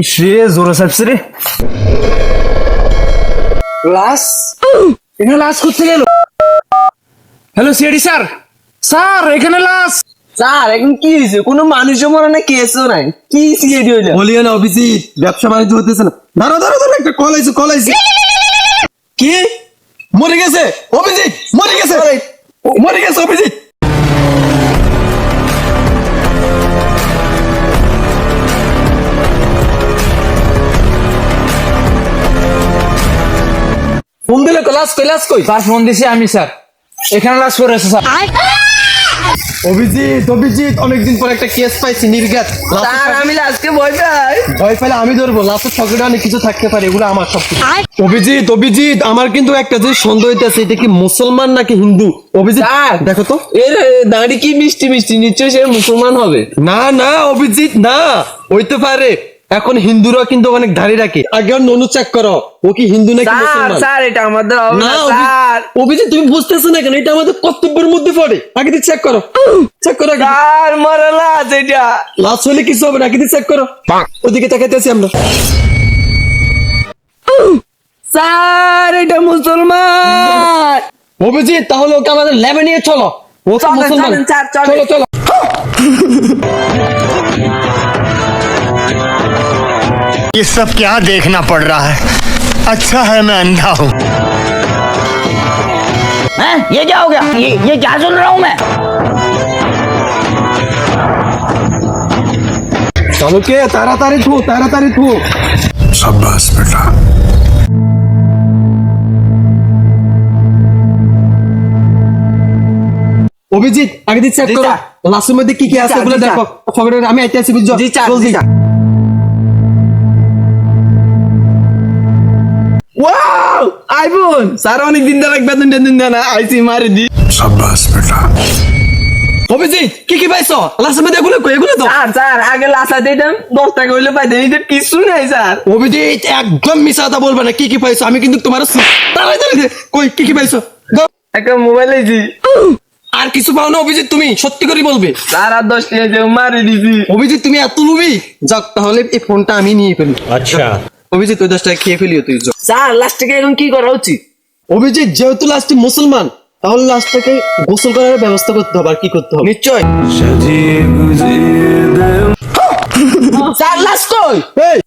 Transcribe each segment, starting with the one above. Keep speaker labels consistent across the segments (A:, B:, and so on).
A: ইসরে জোরে চাপছে রে। লাশ এখানে লাশ করতে গেল হ্যালো সিআইডি স্যার স্যার এখানে লাশ
B: স্যার এখন কি হয়েছে কোনো মানুষও মরে না কেসও নাই। কি সিএডি হইল?
C: বলিও না অভিজিৎ ব্যবসা বাণিজ্য হতেছে না। দাঁড়া দাঁড়া দাঁড়া একটা কল আইছে কল আইছে। কি? মরে গেছে অভিজিৎ মরে গেছে। মরে গেছে অভিজিৎ।
B: ফোন দিলে ক্লাস ক্লাস কই
A: স্যার ফোন দিছি আমি স্যার। এখানে লাশ করে স্যার।
C: অভিজিৎ অভিজিৎ অনেকদিন পর একটা কেস পাইছি
B: স্যার আমি আজকে ভয় পাই।
C: ভয় পেলে আমি ধরবো লাস্টের অনেক কিছু থাকতে পারে এগুলো আমার সব কিছু। অভিজিৎ অভিজিৎ আমার কিন্তু একটা যে সন্দেহ হইতেছে এটা কি মুসলমান নাকি হিন্দু? অভিজিৎ। দেখো তো।
B: এর দাঁড়ি কি মিষ্টি মিষ্টি? নিশ্চয়ই সে মুসলমান হবে।
C: না না অভিজিৎ না হইতে পারে। এখন হিন্দুরা কিন্তু অনেক দাঁড়িয়ে রাখে। আগে ননু চেক করো ও কি হিন্দু নাকি মুসলমান?
B: স্যার এটা আমাদের
C: না
B: স্যার।
C: অভিজিৎ তুমি বুঝতেছো না কেন? এটা আমাদের কর্তব্যের মধ্যে পড়ে। আগে দিয়ে চেক করো। চেক করো আগে।
B: স্যার মরে লাশ এটা।
C: লাস্ট হলে কিছু হবে না আগে দিয়ে চেক করো। ওদিকে তাকাইতেছি আমরা।
B: স্যার এটা মুসলমান।
C: অভিজিৎ তাহলে ওকে আমাদের ল্যাবে নিয়ে চলো। ও তো মুসলমান। চলো চলো।
D: ये सब क्या देखना पड़ रहा है अच्छा है मैं अंधा हूँ
E: हैं? ये क्या हो गया ये ये क्या सुन रहा हूँ मैं
C: চলো কে তাড়াতাড়ি থু তাড়াতাড়ি থু
F: शाबाश बेटा
C: অভিজিৎ আগে দিয়ে চেক
B: জি,
C: করো
B: স্যার।
C: লাস্টের মধ্যে কি কি আছে
B: স্যার,
C: ওগুলো
B: জি,
C: দেখো পকেটে আমি আইতে আছি বুঝছো
B: ওয়াও আইফোন! স্যার অনেক দিন ধরে বেতন টেতন দেয় না। আইসি মারি দি।
F: সাব্বাস বেটা।
C: অভিজিৎ কি কি পাইছো? লাস্ট মধ্যে এগুলো এগুলো তো?
B: স্যার স্যার আগে লাস্ট দিতাম দশ টাকা হইলে পাইতাম এই কিছু নাই স্যার।
C: অভিজিৎ একদম মিশাতা বলবে না। কি কি পাইছো? আমি কিন্তু তোমার তাড়াই তাড়াই কই কি কি পাইছো?
B: একটা মোবাইল জি
C: আর কিছু পাও না অভিজিৎ তুমি সত্যি করে বলবে।
B: স্যার আর দশ টাকা মারি দিছি।
C: অভিজিৎ তুমি এত লুবি? যাক তাহলে এই ফোনটা আমি নিয়ে ফেলি। আচ্ছা। অভিজিৎ ওই দশটা খেয়ে ফেলিও তুই।
B: স্যার লাস্ট এখন কি করা উচিত?
C: অভিজিৎ যেহেতু লাস্টে মুসলমান তাহলে লাস্টটাকে গোসল করার ব্যবস্থা করতে হবে আর কি করতে হবে?
B: নিশ্চয়। স্যার লাস্ট কই?
C: এই,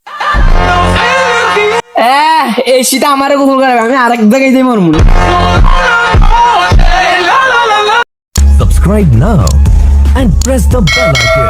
B: এই শীতে আমারে গোসল করাবে আমি আরেক জায়গায় যাই মরমু।
G: Subscribe now and press the bell icon.